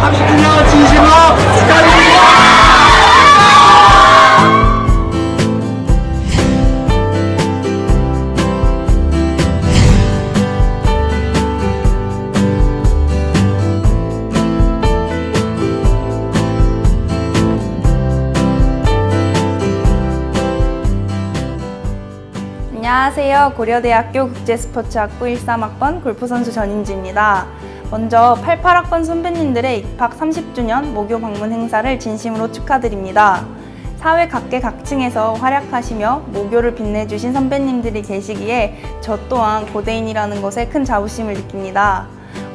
30주년 진심으로 안녕하세요. 고려대학교 국제스포츠학부 13학번 골프선수 전인지입니다. 먼저 88학번 선배님들의 입학 30주년 모교 방문 행사를 진심으로 축하드립니다. 사회 각계각층에서 활약하시며 모교를 빛내주신 선배님들이 계시기에 저 또한 고대인이라는 것에 큰 자부심을 느낍니다.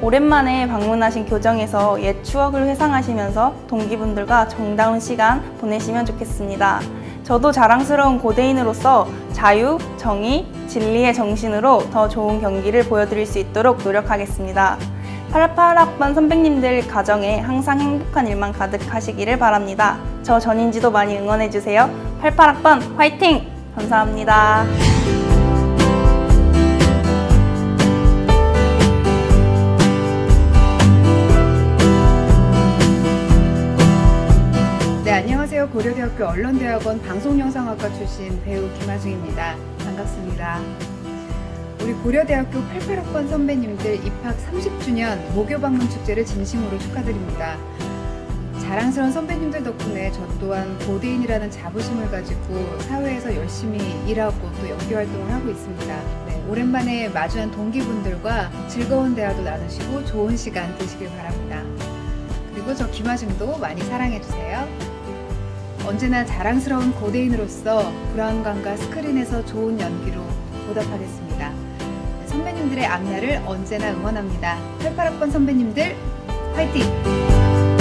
오랜만에 방문하신 교정에서 옛 추억을 회상하시면서 동기분들과 정다운 시간 보내시면 좋겠습니다. 저도 자랑스러운 고대인으로서 자유, 정의, 진리의 정신으로 더 좋은 경기를 보여드릴 수 있도록 노력하겠습니다. 88학번 선배님들 가정에 항상 행복한 일만 가득하시기를 바랍니다. 저 전인지도 많이 응원해주세요. 88학번 화이팅! 감사합니다. 네, 안녕하세요. 고려대학교 언론대학원 방송영상학과 출신 배우 김하중입니다. 반갑습니다. 우리 고려대학교 88학번 선배님들 입학 30주년 모교 방문 축제를 진심으로 축하드립니다. 자랑스러운 선배님들 덕분에 저 또한 고대인이라는 자부심을 가지고 사회에서 열심히 일하고 또 연기 활동을 하고 있습니다. 네, 오랜만에 마주한 동기분들과 즐거운 대화도 나누시고 좋은 시간 되시길 바랍니다. 그리고 저 김하중도 많이 사랑해주세요. 언제나 자랑스러운 고대인으로서 브라운관과 스크린에서 좋은 연기로 보답하겠습니다. 선배님들의 앞날을 언제나 응원합니다. 88학번 선배님들 화이팅!